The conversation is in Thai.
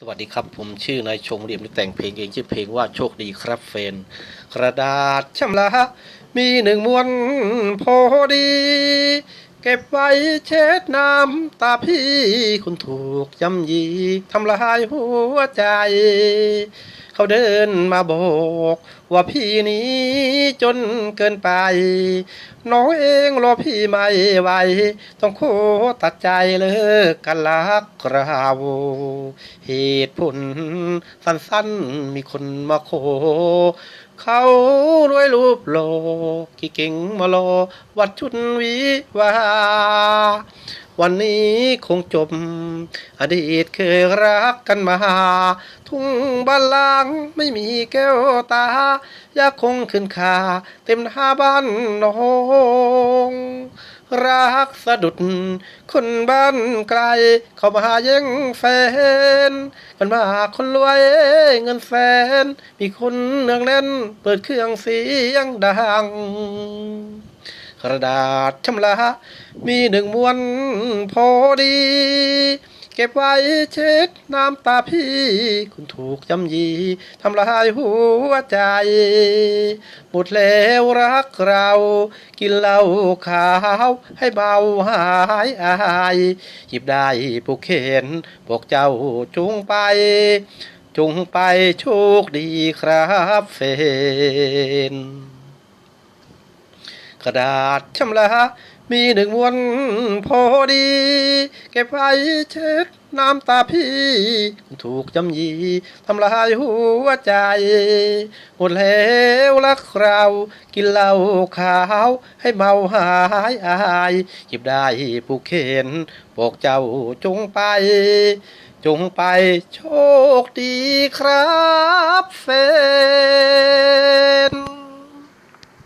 สวัสดีครับผมชื่อนายชงเรียมได้แต่งเพลงเองชื่อเพลงว่าโชคดีครับเฟน กระดาษชำระมีหนึ่งม้วนพอดี เก็บไว้เช็ดน้ำตาพี่คุณถูกย่ำยีทำลายหัวใจ เขาเดินมาบอกว่าพี่นี้จนเกินไป น้องเองรอพี่ไม่ไหวต้องโคตัดใจเลิกกันลักเราเหตุผลสั้นๆมีคนมาโคเขาด้วยรูปโลกี่เก่งมาโลวัดชุนวิวา วันนี้คงจบ อดีตเคยรักกันมา ทุ่งบ้านลางไม่มีแก้วตา ยาคงขึ้นคา เต็มหน้าบ้านน้องรักสะดุด คนบ้านไกล เข้ามาแย่งแฟนมันมาคนรวยเงินแสน มีคนเนืองแน่น เปิดเครื่องเสียงดัง กระดาษชำระมีหนึ่งมวนพอดี เก็บไว้เช็ดน้ำตาพี่ คุณถูกยำยีทำลายหัวใจ หมดแล้วรักเรา กินเหล้าขาวให้เบาหายอาย หยิบได้ผูกเข็นบอกเจ้าจุงไปจุงไปโชคดีครับเฟน กระดาษชำระมีหนึ่งมวนพอดี เก็บไว้เช็ดน้ำตาพี่ ถูกจำยีทำลายหัวใจ หมดแล้วรักเรากินเหล้าขาวให้เมาหายอายหยิบได้ผูกเข็นบอกเจ้าจงไป จงไปโชคดีครับเฟ